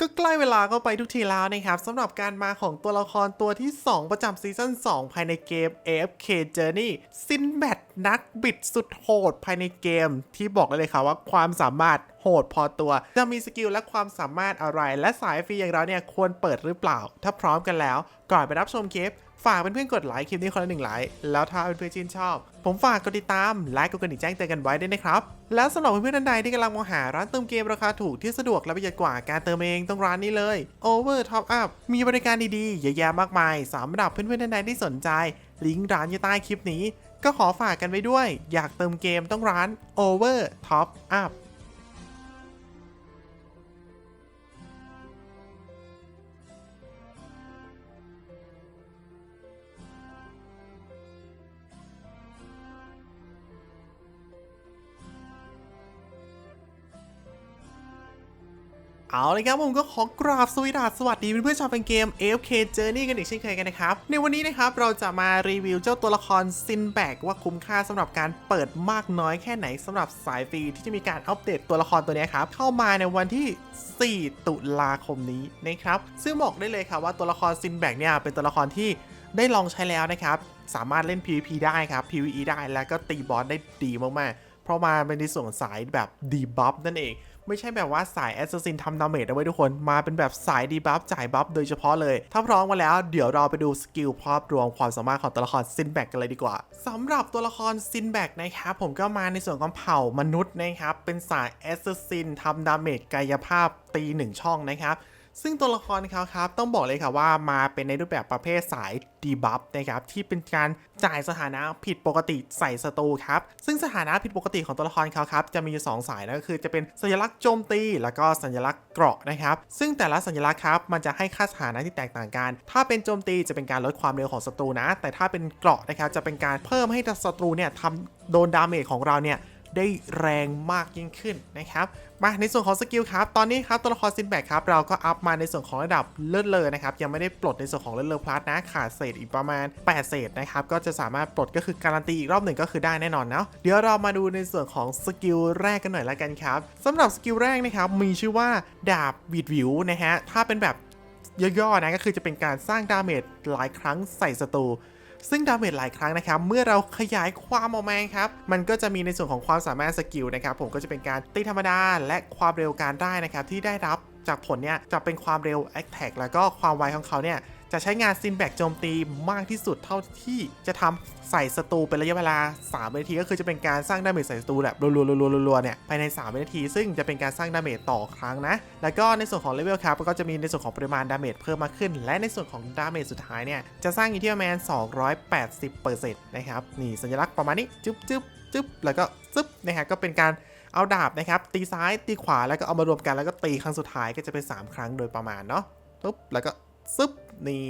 ก็ใกล้เวลาเข้าไปทุกทีแล้วนะครับสำหรับการมาของตัวละครตัวที่ 2 ประจำซีซั่น2 ภายในเกม AFK Journey ซินแบทนักบิดสุดโหดภายในเกม ที่บอกเลยค่ะว่าความสามารถโหดพอตัว จะมีสกิลและความสามารถอะไร และสายฟรีอย่างเราเนี่ยควรเปิดหรือเปล่า ถ้าพร้อมกันแล้ว ก่อนไปรับชมคลิป ฝากเเพื่อนๆกดไลค์คลิปนี้คนละหนึ่งไลค์แล้วถ้าเพื่อนๆชื่นชอบ ผมฝากกดติดตามไลค์กดกระดิ่งแจ้งเตือนกันไว้ด้วยนะครับ แล้วสำหรับเพื่อนๆท่านใดที่กำลังมองหาร้านเติมเกมราคาถูกที่สะดวกและประหยัดกว่าการเติมเองต้องร้านนี้เลย Over Top Up มีบริการดีๆเยอะแยะมากมายสำหรับเพื่อนๆท่านใดที่สนใจ ลิงก์ร้านอยู่ใต้คลิปนี้ ก็ขอฝากกันไว้ด้วย อยากเติมเกมต้องร้าน Over Top Up เอาเลยครับผมก็ขอกราบสวีดัสสวัสดีเพื่อนๆชาวเป็นเกม AFK Journey กันอีกเช่นเคยกันนะครับ ในวันนี้นะครับเราจะมารีวิวเจ้าตัวละครซินแบกว่าคุ้มค่าสำหรับการเปิดมากน้อยแค่ไหนสำหรับสายฟรีที่จะมีการอัปเดตตัวละครตัวนี้ครับ เข้ามาในวันที่ 4 ตุลาคมนี้นะครับ ซึ่งบอกได้เลยครับว่าตัวละครซินแบกเนี่ยเป็นตัวละครที่ได้ลองใช้แล้วนะครับสามารถเล่น PVP ได้ครับ PVE ได้แล้วก็ตีบอสได้ดีมากๆ เพราะมาเป็นในส่วนสายแบบดีบัฟนั่นเอง ไม่ใช่แบบว่าสายแอสซัสซินทำดาเมจเอาไว้ทุกคนมาเป็นแบบสายดีบัฟจ่ายบัฟโดยเฉพาะเลย ถ้าพร้อมมาแล้วเดี๋ยวเราไปดูสกิลภาพรวมความสามารถของตัวละครซินแบกกันเลยดีกว่าสำหรับตัวละครซินแบกนะครับผมก็มาในส่วนของเผ่ามนุษย์นะครับเป็นสายแอสซัสซินทำดาเมจกายภาพตีหนึ่งช่องนะครับ ซึ่งตัวละครเขาครับต้องบอกเลยค่ะว่ามาเป็นในรูปแบบประเภทสายดีบัฟนะครับที่เป็นการจ่ายสถานะผิดปกติใส่ศัตรูครับซึ่งสถานะผิดปกติของตัวละครเขาครับจะมีอยู่สองสายนะก็คือจะเป็นสัญลักษณ์โจมตี แล้วก็สัญลักษณ์เกราะนะครับซึ่งแต่ละสัญลักษณ์ครับมันจะให้ค่าสถานะที่แตกต่างกัน ถ้าเป็นโจมตีจะเป็นการลดความเร็วของศัตรูนะ แต่ถ้าเป็นเกราะนะครับจะเป็นการเพิ่มให้ศัตรูเนี่ยทำโดนดาเมจของเราเนี่ย ได้แรงมากยิ่งขึ้นนะครับมาในส่วนของสกิลครับตอนนี้ครับตัวละครซินแบกครับเราก็อัพมาในส่วนของระดับเลิศเลอนะครับยังไม่ได้ปลดในส่วนของเลิศเลอพลัสนะขาดเศษอีกประมาณ 8 เศษนะครับก็จะสามารถปลดก็คือการันตีอีกรอบหนึ่งก็คือได้แน่นอนเนาะเดี๋ยวเรามาดูในส่วนของสกิลแรกกันหน่อยละกันครับสำหรับสกิลแรกนะครับมีชื่อว่าดาบวีดวิวนะฮะถ้าเป็นแบบย่อๆนะก็คือจะเป็นการสร้างดาเมจหลายครั้งใส่ศัตรู ซึ่งดาเมจหลายครั้งนะครับ เมื่อเราขยายความออกมาครับ มันก็จะมีในส่วนของความสามารถสกิลนะครับ ผมก็จะเป็นการตีธรรมดา และความเร็วการได้นะครับ ที่ได้รับจากผลเนี่ยจะเป็นความเร็ว a t t a c k แล้วก็ความไวของเขาเนี่ย จะใช้งานซินแบกโจมตีมากที่สุดเท่าที่จะทำใส่ศัตรูเป็นระยะเวลา 3 นาที ก็คือจะเป็นการสร้างดาเมจใส่ศัตรูแบบรัวๆๆๆๆเนี่ยภายใน 3 นาที ซึ่งจะเป็นการสร้างดาเมจต่อครั้งนะ แล้วก็ในส่วนของเลเวลครับก็จะมีในส่วนของปริมาณดาเมจเพิ่มมากขึ้น และในส่วนของดาเมจสุดท้ายเนี่ยจะสร้างอยู่ที่ประมาณ280%นะครับนี่สัญลักษณ์ประมาณนี้จึ๊บจึ๊บจึ๊บแล้วก็ซึบนะฮะก็เป็นการเอาดาบนะครับตีซ้ายตีขวาแล้วก็เอามารวมกันแล้วก็ตีครั้งสุดท้ายก็จะเป็น 3 ครั้งโดยประมาณเนาะปุ๊บแล้วก็ ซึบนี่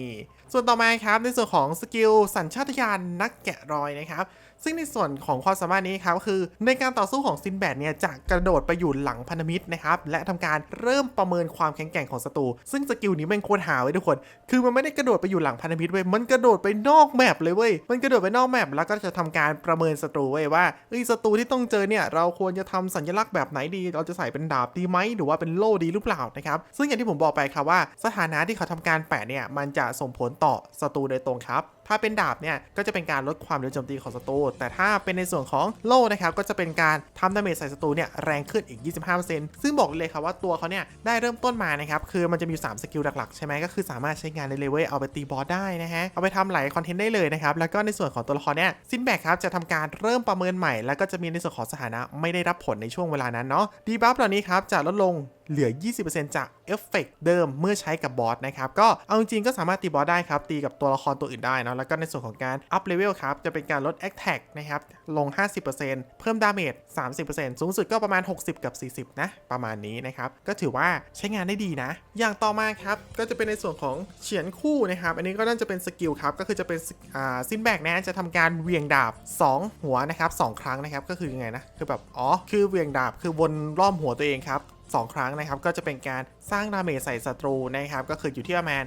ส่วนต่อมาครับในส่วนของสกิลสัญชาตญาณนักแกะรอยนะครับ ซึ่งในส่วนของความสามารถนี้ครับคือในการต่อสู้ของซินแบดเนี่ยจะกระโดดไปอยู่หลังพันธมิตรนะครับและทำการเริ่มประเมินความแข็งแกร่งของศัตรูซึ่งสกิลนี้มันควรหาไว้ทุกคน คือมันไม่ได้กระโดดไปอยู่หลังพันธมิตรเว้ยมันกระโดดไปนอกแมปเลยเว้ยมันกระโดดไปนอกแมปแล้วก็จะทำการประเมินศัตรูเว้ยว่าเอ้ยศัตรูที่ต้องเจอเนี่ยเราควรจะทำสัญลักษณ์แบบไหนดี เราจะใส่เป็นดาบดีไหมหรือว่าเป็นโล่ดีหรือเปล่านะครับซึ่งอย่างที่ผมบอกไปครับว่าสถานะที่เขาทำการแปะเนี่ยมันจะส่งผลต่อศัตรูโดยตรงครับ ถ้าเป็นดาบเนี่ยก็จะเป็นการลดความเร็วโจมตีของศัตรูแต่ถ้าเป็นในส่วนของโล่นะครับก็จะเป็นการทำดาเมจใส่ศัตรูเนี่ยแรงขึ้นอีก 25%ซึ่งบอกเลยครับว่าตัวเขาเนี่ยได้เริ่มต้นมานะครับคือมันจะมี 3 สกิลหลักๆ ใช่ไหมก็คือสามารถใช้งานในเลเวลเอาไปตีบอสได้นะฮะเอาไปทำหลายคอนเทนต์ได้เลยนะครับแล้วก็ในส่วนของตัวละครเนี่ยซินแบกครับจะทำการเริ่มประเมินใหม่ แล้วก็จะมีในส่วนของสถานะไม่ได้รับผลในช่วงเวลานั้นเนาะดีบัฟเหล่านี้ครับจะลดลงเหลือ 20%จากเอฟเฟกเดิมเมื่อใช้กับบอสนะครับก็เอาจริงก็สามารถตีบอสได้ครับตีกับตัวละครตัวอื่นได้นะแล้วก็ในส่วนของการอัพเลเวลครับ จะเป็นการลด a t t a c นะครับ ลง 50%เพิ่มดาเมจ 30%สูงสุดก็ประมาณ 60 กับ 40 นะ ประมาณนี้นะครับ ก็ถือว่าใช้งานได้ดีนะ อย่างต่อมาครับ ก็จะเป็นในส่วนของเฉียนคู่นะครับ อันนี้ก็น่าจะเป็นสกิลครับ ก็คือจะเป็นอ่าซินแบกนะ จะทำการเวียงดาบ 2 หัวนะครับสองครั้งนะครับ ก็คือยังไงนะ คือแบบ อ๋อ คือเวียงดาบ คือวนรอบหัวตัวเองครับ 2 ครั้งนะครับก็จะเป็นการสร้างดาเมจใส่ศัตรูนะครับก็คืออยู่ที่ประมาณ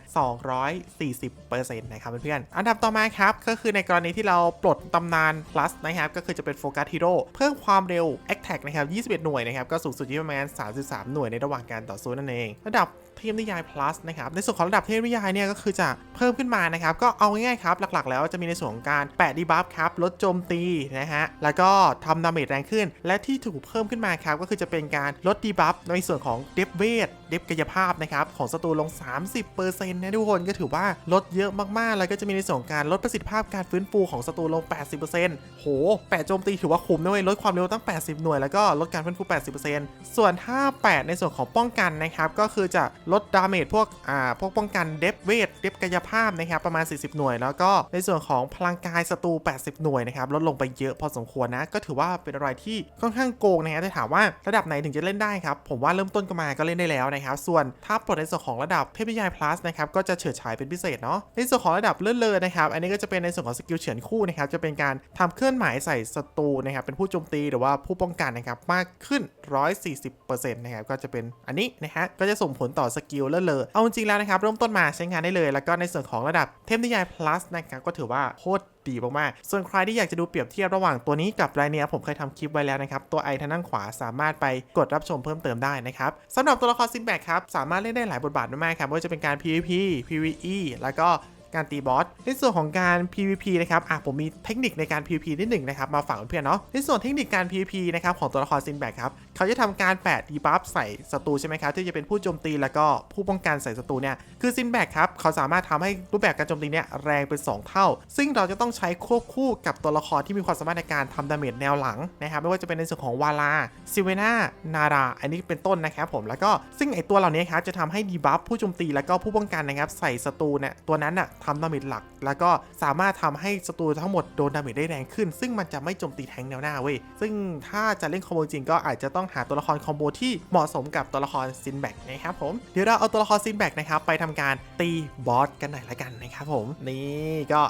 240%นะครับเพื่อนๆอันดับต่อมาครับก็คือในกรณีที่เราปลดตำนาน plus นะครับก็คือจะเป็นโฟกัสฮีโร่เพิ่มความเร็ว attack นะครับ21 หน่วยนะครับก็สูงสุดที่ประมาณ 33 หน่วยในระหว่างการต่อสู้นั่นเอง ระดับ เทพนิยาย plus นะครับในส่วนของระดับเทพนิยายเนี่ยก็คือจะเพิ่มขึ้นมานะครับก็เอาง่ายๆครับหลักๆ แล้วจะมีในส่วนของการแปะดีบัฟครับลดโจมตีนะฮะแล้วก็ทำดาเมจแรงขึ้น และที่ถูกเพิ่มขึ้นมาครับก็คือจะเป็นการลดดีบัฟในส่วนของเดฟเวทเดฟกายภาพนะครับของศัตรูลง 30%นะทุกคนก็ถือว่าลดเยอะมากๆ แล้วก็จะมีในส่วนของการลดประสิทธิภาพการฟื้นฟูของศัตรูลง 80%โหแปะโจมตีถือว่าคุ้มนะเว้ยลดความเร็วตั้ง 80 หน่วยแล้วก็ลดการฟื้นฟู 80%ส่วนถ้าแปะในส่วนของป้องกันนะครับก็คือจะลดดาเมจพวกอ่าพวกป้องกันเดฟเวทเดฟกายภาพนะครับประมาณ 40 หน่วย แล้วก็ในส่วนของพลังกายศัตรู 80 หน่วยนะครับลดลงไปเยอะพอสมควรนะ ก็ถือว่าเป็นอะไรที่ค่อนข้างโกงนะฮะแต่ถามว่าระดับไหนถึงจะเล่นได้ครับ ผมว่าเริ่มต้นก็มาก็เล่นได้แล้วนะครับ ส่วนถ้าปลดในส่วนของระดับเทพนิยาย plus นะครับก็จะเฉิดฉายเป็นพิเศษเนาะในส่วนของระดับเลื่อนเลยนะครับอันนี้ก็จะเป็นในส่วนของสกิลเฉือนคู่นะครับจะเป็นการทำเคลื่อนหมายใส่ศัตรูนะครับเป็นผู้โจมตีหรือว่าผู้ป้องกันนะครับมากขึ้น 140%นะครับก็จะเป็นอันนี้นะฮะก็จะส่งผลต่อสกิลเลอเลอเอาจริงแล้วนะครับเริ่มต้นมาใช้งานได้เลย แล้วก็ในส่วนของระดับเทพนิยาย plus นะครับก็ถือว่าโคตรดีมากๆ ส่วนใครที่อยากจะดูเปรียบเทียบระหว่างตัวนี้กับรายเนี้ยผมเคยทำคลิปไว้แล้วนะครับ ตัวไอทางด้านขวาสามารถไปกดรับชมเพิ่มเติมได้นะครับสำหรับตัวละครซินแบกครับ สามารถเล่นได้หลายบทบาทมากๆครับไม่ว่าจะเป็นการ PVP PVE แล้วก็ การตีบอส ในส่วนของการ PVP นะครับอะผมมีเทคนิคในการ PVP นิดหนึ่งนะครับ มาฝากเพื่อนๆเนาะ ในส่วนเทคนิคการ PVP นะครับของตัวละครซินแบกครับ เขาจะทำการแปะดีบัฟใส่ศัตรูใช่ไหมครับ ที่จะเป็นผู้โจมตีแล้วก็ผู้ป้องกันใส่ศัตรูเนี่ย คือซินแบกครับ เขาสามารถทำให้รูปแบบการโจมตีเนี่ยแรงเป็น 2 เท่า ซึ่งเราจะต้องใช้ควบคู่กับตัวละครที่มีความสามารถในการทำดาเมจแนวหลังนะครับไม่ว่าจะเป็นในส่วนของวาลาซิเวนานาราอันนี้เป็นต้นนะครับผมแล้วก็ซึ่งไอตัวเหล่านี้ครับจะทำให้ดีบัฟผู้โจมตีแล้วก็ผู้ป้องกันนะครับใส่ศัตรูเนี่ยตัวนั้นน่ะทำดาเมจหลัก แล้วก็สามารถทำให้ศัตรูทั้งหมดโดนดาเมจได้แรงขึ้น ซึ่งมันจะไม่โจมตีแทงแนวหน้าเว้ย ซึ่งถ้าจะเล่นคอมโบจริงก็อาจจะต้องหาตัวละครคอมโบที่เหมาะสมกับตัวละครซินแบกนะครับผม เดี๋ยวเราเอาตัวละครซินแบกนะครับไปทำการตีบอสกันหน่อยละกันนะครับผม นี่ก็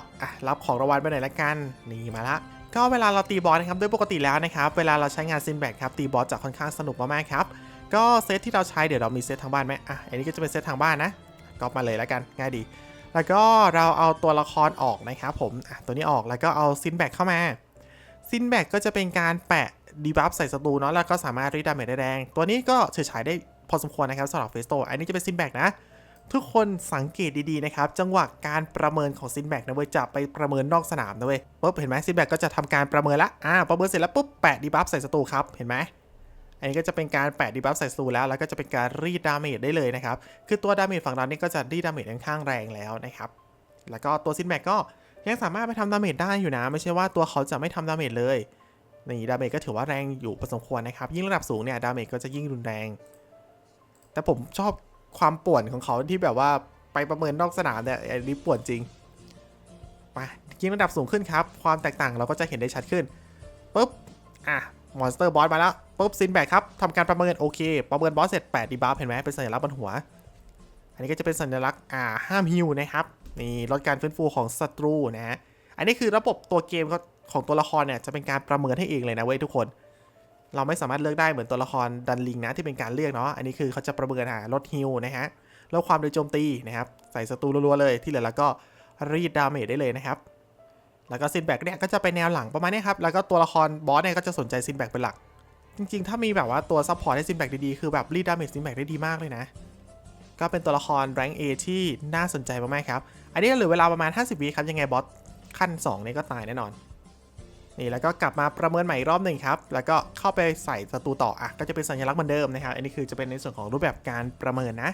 รับของรางวัลไปหน่อยละกัน นี่มาละก็เวลาเราตีบอสนะครับโดยปกติแล้วนะครับเวลาเราใช้งานซินแบกครับตีบอสจะค่อนข้างสนุกมากๆครับก็เซตที่เราใช้เดี๋ยวเรามีเซตทางบ้านไหมอะอันนี้ก็จะเป็นเซตทางบ้านนะก็มาเลยแล้วกันง่ายดี แล้วก็เราเอาตัวละครออกนะครับผมตัวนี้ออกแล้วก็เอาซินแบกเข้ามาซินแบกก็จะเป็นการแปะดีบัฟใส่ศัตรูเนาะแล้วก็สามารถรีดดาเมจได้แรง ตัวนี้ก็เฉยฉายได้พอสมควรนะครับสำหรับเฟสโตอันนี้จะเป็นซินแบกนะ ทุกคนสังเกตดีๆนะครับ จังหวะการประเมินของซินแบกนะเว้ยจะไปประเมินนอกสนามนะเว้ยปุ๊บเห็นไหมซินแบกก็จะทำการประเมินละอ่าประเมินเสร็จแล้วปุ๊บแปะดีบัฟใส่ศัตรูครับเห็นไหม อันนี้ก็จะเป็นการแปะดีบัฟใส่ศัตรูแล้ว แล้วก็จะเป็นการรีดดาเมจได้เลยนะครับ คือตัวดาเมจฝั่งเรานี่ก็จะรีดดาเมจค่อนข้างแรงแล้วนะครับ แล้วก็ตัวซินแบกก็ยังสามารถไปทำดาเมจได้อยู่นะ ไม่ใช่ว่าตัวเขาจะไม่ทำดาเมจเลย นี่ดาเมจก็ถือว่าแรงอยู่พอสมควรนะครับ ยิ่งระดับสูงเนี่ยดาเมจก็จะยิ่งรุนแรง แต่ผมชอบความป่วนของเขาที่แบบว่าไปประเมินนอกสนามเนี่ยอันนี้ป่วนจริงมายิ่งระดับสูงขึ้นครับ ความแตกต่างเราก็จะเห็นได้ชัดขึ้นปุ๊บ อะ มอนสเตอร์บอสมาแล้วปุ๊บซินแบกครับทำการประเมินโอเคประเมินบอสเสร็จ8ดีบัฟเห็นไหมเป็นสัญลักษณ์บนหัว อันนี้ก็จะเป็นสัญลักษณ์อ่าห้ามฮิวนะครับนี่ลดการฟื้นฟูของศัตรูนะฮะอันนี้คือระบบตัวเกมขาของตัวละครเนี่ยจะเป็นการประเมินให้เองเลยนะเว้ยทุกคน เราไม่สามารถเลือกได้เหมือนตัวละครดันลิงนะที่เป็นการเลือกเนาะอันนี้คือเขาจะประเมินหาลดฮิวนะฮะลดความโดยโจมตีนะครับใส่ศัตรูรัวๆเลยที่เหลือแล้วก็รีดดาเมจได้เลยนะครับ แล้วก็ซินแบกเนี่ยก็จะไปแนวหลังประมาณนี้ครับ แล้วก็ตัวละครบอสเนี่ยก็จะสนใจซินแบกเป็นหลัก จริง ๆ ถ้ามีแบบว่าตัวซัพพอร์ตให้ซินแบกดีๆ คือแบบรีดดาเมจซินแบกได้ดีมากเลยนะ ก็เป็นตัวละครแรงเอที่น่าสนใจมากๆครับ อันนี้เหลือเวลาประมาณ 50วิครับ ยังไงบอสขั้น2นี่ก็ตายแน่นอน นี่แล้วก็กลับมาประเมินใหม่อีกรอบหนึ่งครับ แล้วก็เข้าไปใส่ศัตรูต่อ อะ ก็จะเป็นสัญลักษณ์เหมือนเดิมนะครับ อันนี้คือจะเป็นในส่วนของรูปแบบการประเมินนะ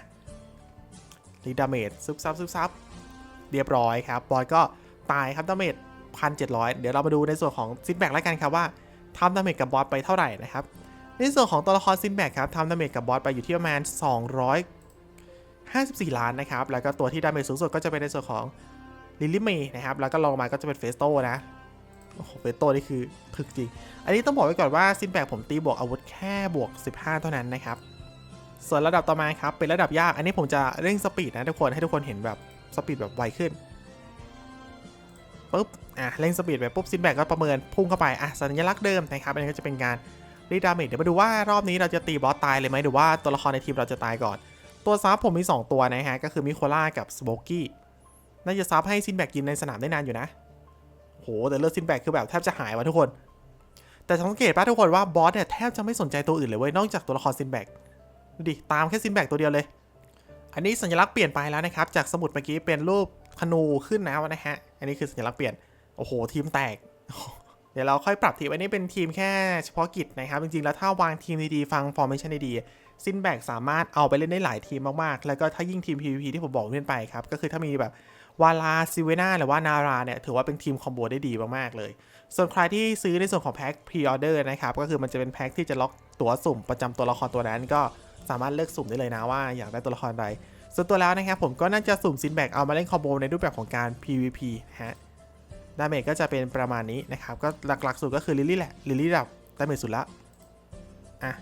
รีดาเมจซึบซับซึบซับเรียบร้อยครับ บอสก็ตายครับดาเมจ 1,700 เดี๋ยวเรามาดูในส่วนของซินแบกแล้วกันครับว่าทำดาเมจกับบอสไปเท่าไหร่นะครับ ในส่วนของตัวละครซินแบกครับทำดาเมจกับบอสไปอยู่ที่ประมาณ 254 ล้านนะครับ แล้วก็ตัวที่ดาเมจสูงสุดก็จะเป็นในส่วนของลิลลี่เมย์นะครับ แล้วก็ลงมาก็จะเป็นเฟสโตนะโอ้โหเฟสโตนี่คือถึกจริง อันนี้ต้องบอกไว้ก่อนว่าซินแบกผมตีบวกอาวุธแค่บวก 15 เท่านั้นนะครับ ส่วนระดับต่อมาครับเป็นระดับยาก อันนี้ผมจะเร่งสปีดนะทุกคนให้ทุกคนเห็นแบบสปีดแบบไวขึ้น ปุ๊บอะเร่งสปีดไปปุ๊บซินแบกก็ประเมินพุ่งเข้าไปอะสัญลักษณ์เดิมนะครับอันนี้ก็จะเป็นการรีดาเมจเดี๋ยวมาดูว่ารอบนี้เราจะตีบอสตายเลยไหมหรือว่าตัวละครในทีมเราจะตายก่อน ตัวซับผมมี 2 ตัวนะฮะก็คือมิโคล่ากับสโบกี้น่าจะซับให้ซินแบกยืนในสนามได้นานอยู่นะโหแต่เลือดซินแบกคือแบบแทบจะหายวะทุกคน แต่สังเกตป่ะทุกคนว่าบอสเนี่ยแทบจะไม่สนใจตัวอื่นเลยเว้ยนอกจากตัวละครซินแบกดูดิตามแค่ซินแบกตัวเดียวเลย อันนี้สัญลักษณ์เปลี่ยนไปแล้วนะครับจากสมุดเมื่อกี้เป็นรูป ธนูขึ้นแล้วนะฮะ อันนี้คือสัญลักษณ์เปลี่ยน โอ้โห ทีมแตก เดี๋ยวเราค่อยปรับทีม อันนี้เป็นทีมแค่เฉพาะกิจนะครับ จริงๆ แล้วถ้าวางทีมดีๆ ฟังฟอร์เมชันดีๆซินแบกสามารถเอาไปเล่นได้หลายทีมมากๆ แล้วก็ถ้ายิ่งทีม PVP ที่ผมบอกเพื่อนไปครับ ก็คือถ้ามีแบบวาลาซิเวนาหรือว่านาราเนี่ย ถือว่าเป็นทีมคอมโบได้ดีมากๆเลย ส่วนใครที่ซื้อในส่วนของแพ็คพรีออเดอร์นะครับ ก็คือมันจะเป็นแพ็คที่จะล็อกตัวสุ่มประจำตัวละครตัวนั้นก็สามารถเลือกสุ่มได้เลยนะว่าอยากได้ตัวละครใด ส่วนตัวแล้วนะครับผมก็น่าจะสุ่มซินแบกเอามาเล่นคอมโบในรูปแบบของการ PVP นะฮะดาเมจก็จะเป็นประมาณนี้นะครับ ก็หลักๆสุดก็คือลิลลี่แหละลิลลี่ดับดาเมจสุดละอะ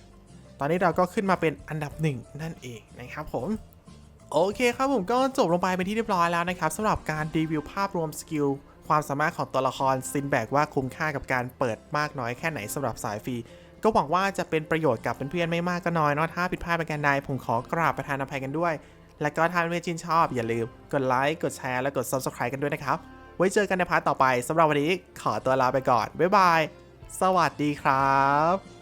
ตอนนี้เราก็ขึ้นมาเป็นอันดับหนึ่งนั่นเองนะครับผมโอเคครับผมก็จบลงไปเป็นที่เรียบร้อยแล้วนะครับสำหรับการรีวิวภาพรวมสกิลความสามารถของตัวละครซินแบกว่าคุ้มค่ากับการเปิดมากน้อยแค่ไหนสำหรับสายฟรี ก็หวังว่าจะเป็นประโยชน์กับเพื่อนๆไม่มากก็น้อยเนาะถ้าผิดพลาดประการใดผมขอกราบประทานอภัยกันด้วย และก็ถ้าเพื่อนๆชื่นชอบอย่าลืมกดไลค์กดแชร์และกด subscribe กันด้วยนะครับ ไว้เจอกันในพาร์ทต่อไปสำหรับวันนี้ขอตัวลาไปก่อนบ๊ายบาย สวัสดีครับ